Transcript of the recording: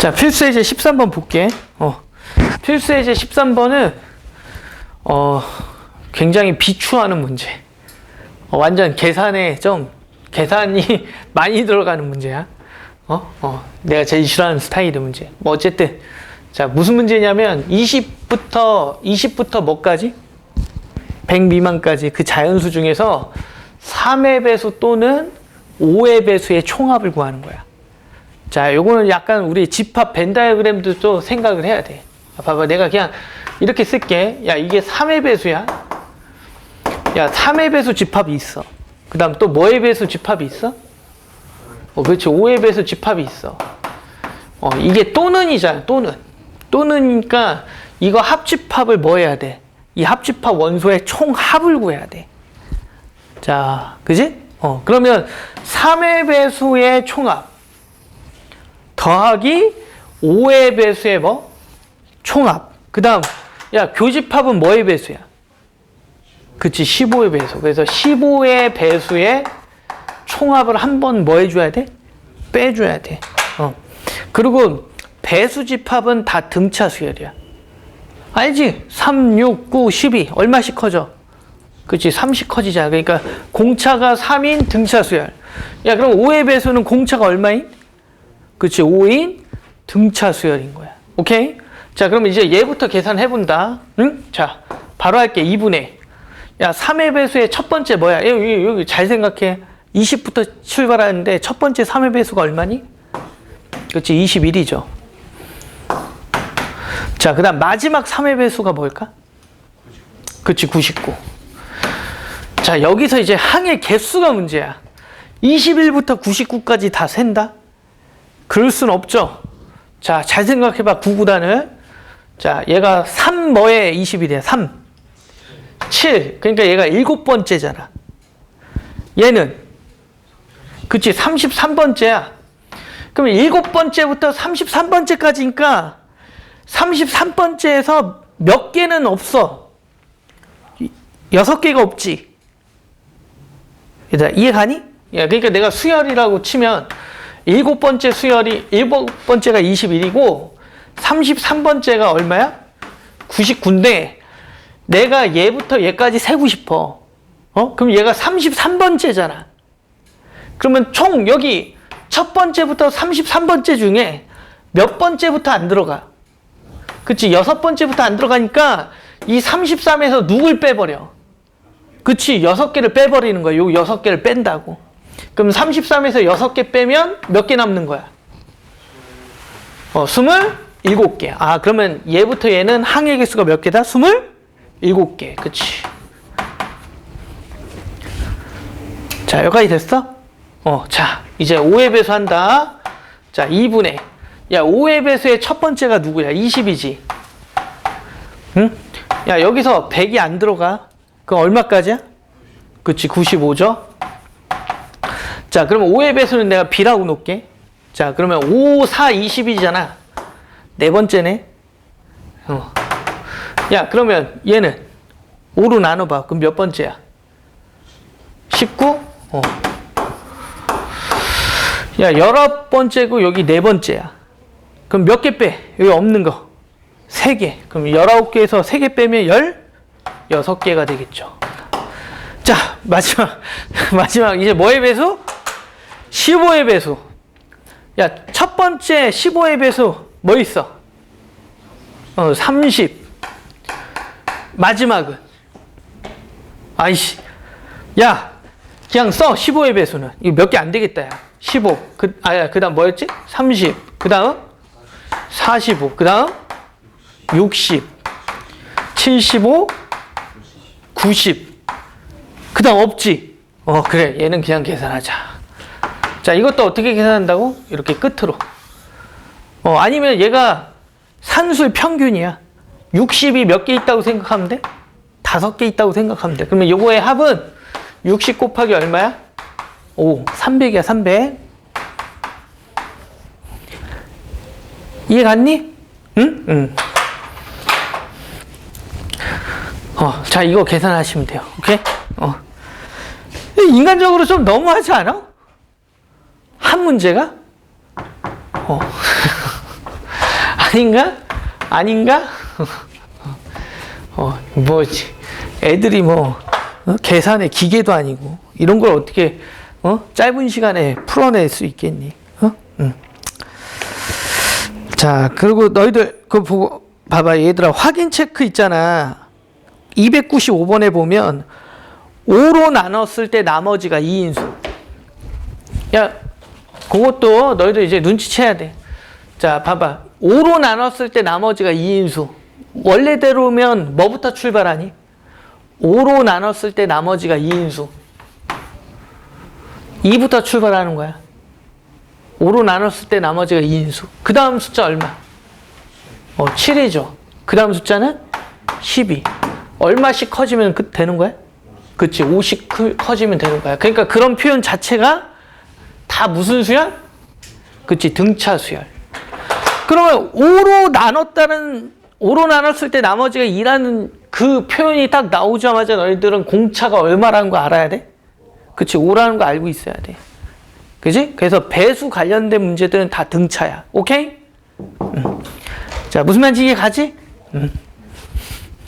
자, 필수 예제 13번 볼게. 어. 필수 예제 13번은 어, 굉장히 비추하는 문제. 어, 완전 계산에 좀 계산이 많이 들어가는 문제야. 어? 어. 내가 제일 싫어하는 스타일의 문제. 뭐 어쨌든 자, 무슨 문제냐면 20부터 20부터 뭐까지? 100 미만까지 그 자연수 중에서 3의 배수 또는 5의 배수의 총합을 구하는 거야. 자, 요거는 약간 우리 집합 벤 다이어그램도 또 생각을 해야 돼. 아, 봐봐, 내가 그냥 이렇게 쓸게. 야, 이게 3의 배수야. 야, 3의 배수 집합이 있어. 그 다음 또 뭐의 배수 집합이 있어? 어, 그렇지. 5의 배수 집합이 있어. 어, 이게 또는이잖아, 또는. 또는이니까 이거 합집합을 뭐 해야 돼? 이 합집합 원소의 총합을 구해야 돼. 자, 그지? 어, 그러면 3의 배수의 총합. 더하기 5의 배수의 뭐? 총합. 그 다음, 야, 교집합은 뭐의 배수야? 그치, 15의 배수. 그래서 15의 배수의 총합을 한 번 뭐 해줘야 돼? 빼줘야 돼. 어. 그리고 배수 집합은 다 등차 수열이야. 알지? 3, 6, 9, 12. 얼마씩 커져? 그치, 3씩 커지잖아. 그러니까 공차가 3인 등차 수열. 야, 그럼 5의 배수는 공차가 얼마인? 그치, 5인 등차 수열인 거야. 오케이? 자, 그럼 이제 얘부터 계산해 본다. 응? 자, 바로 할게. 2분의. 야, 3의 배수의 첫 번째 뭐야? 여기, 여기 잘 생각해. 20부터 출발하는데 첫 번째 3의 배수가 얼마니? 그치, 21이죠. 자, 그 다음 마지막 3의 배수가 뭘까? 그치, 99. 자, 여기서 이제 항의 개수가 문제야. 21부터 99까지 다 센다? 그럴 순 없죠. 자, 잘 생각해봐, 99단을. 자, 얘가 3 뭐에 21이야? 3. 7. 그러니까 얘가 일곱 번째잖아. 얘는, 그치, 33번째야. 그럼 일곱 번째부터 33번째까지니까 33번째에서 몇 개는 없어? 이- 여섯 개가 없지. 얘들아, 이해 가니? 야, 그러니까 내가 수열이라고 치면 일곱 번째 수열이 일곱 번째가 21이고 33번째가 얼마야? 99인데 내가 얘부터 얘까지 세고 싶어. 어? 그럼 얘가 33번째잖아. 그러면 총 여기 첫 번째부터 33번째 중에 몇 번째부터 안 들어가? 그치, 여섯 번째부터 안 들어가니까 이 33에서 누굴 빼버려? 그치, 여섯 개를 빼버리는 거야. 요 여섯 개를 뺀다고. 그럼 33에서 여섯 개 빼면 몇 개 남는 거야? 어, 27개. 아, 그러면 얘부터 얘는 항의 개수가 몇 개다? 27개. 그치. 자, 여기까지 됐어? 어, 자, 이제 5의 배수 한다. 자, 2분의. 야, 5의 배수의 첫 번째가 누구야? 20이지. 응? 야, 여기서 100이 안 들어가. 그럼 얼마까지야? 그치, 95죠? 자, 그러면 5의 배수는 내가 B라고 놓을게. 자, 그러면 5, 4, 20이잖아. 네 번째네. 어. 야, 그러면 얘는 5로 나눠봐. 그럼 몇 번째야? 19? 어. 야, 열아홉 번째고 여기 네 번째야. 그럼 몇 개 빼? 여기 없는 거. 세 개. 그럼 열아홉 개에서 세 개 빼면 열 여섯 개가 되겠죠. 자, 마지막. 마지막. 이제 뭐의 배수? 15의 배수. 야, 첫 번째 15의 배수 뭐 있어? 어, 30. 마지막은 아이씨. 야, 그냥 써. 15의 배수는. 이거 몇 개 안 되겠다, 야. 15. 그, 아, 야, 그 다음 뭐였지? 30. 그 다음 45. 그 다음 60. 75. 90. 그 다음 없지? 어, 그래. 얘는 그냥 계산하자. 자, 이것도 어떻게 계산한다고? 이렇게 끝으로. 어, 아니면 얘가 산수의 평균이야. 60이 몇 개 있다고 생각하면 돼? 다섯 개 있다고 생각하면 돼. 그러면 요거의 합은 60 곱하기 얼마야? 오, 300이야, 300. 이해 갔니? 응? 응. 어, 자, 이거 계산하시면 돼요. 오케이? 어. 인간적으로 좀 너무하지 않아? 한 문제가? 어. 아닌가? 아닌가? 어, 뭐지? 애들이 뭐 어? 계산의 기계도 아니고 이런 걸 어떻게 어? 짧은 시간에 풀어낼 수 있겠니? 어? 응. 자, 그리고 너희들 그거 보고 봐봐. 얘들아 확인 체크 있잖아. 295번에 보면 5로 나눴을 때 나머지가 2인수. 야, 그것도 너희들 이제 눈치채야 돼. 자, 봐봐. 5로 나눴을 때 나머지가 2인수. 원래대로면 뭐부터 출발하니? 5로 나눴을 때 나머지가 2인수. 2부터 출발하는 거야. 5로 나눴을 때 나머지가 2인수. 그 다음 숫자 얼마? 어, 7이죠. 그 다음 숫자는 12. 얼마씩 커지면 그, 되는 거야? 그치. 5씩 크- 커지면 되는 거야. 그러니까 그런 표현 자체가 다 무슨 수열? 그치. 등차 수열. 그러면 5로 나눴다는 5로 나눴을 때 나머지가 2라는 그 표현이 딱 나오자마자 너희들은 공차가 얼마라는 거 알아야 돼? 그치 5라는 거 알고 있어야 돼. 그지? 그래서 배수 관련된 문제들은 다 등차야. 오케이? 음. 자 무슨 말인지 이해 가지? 음.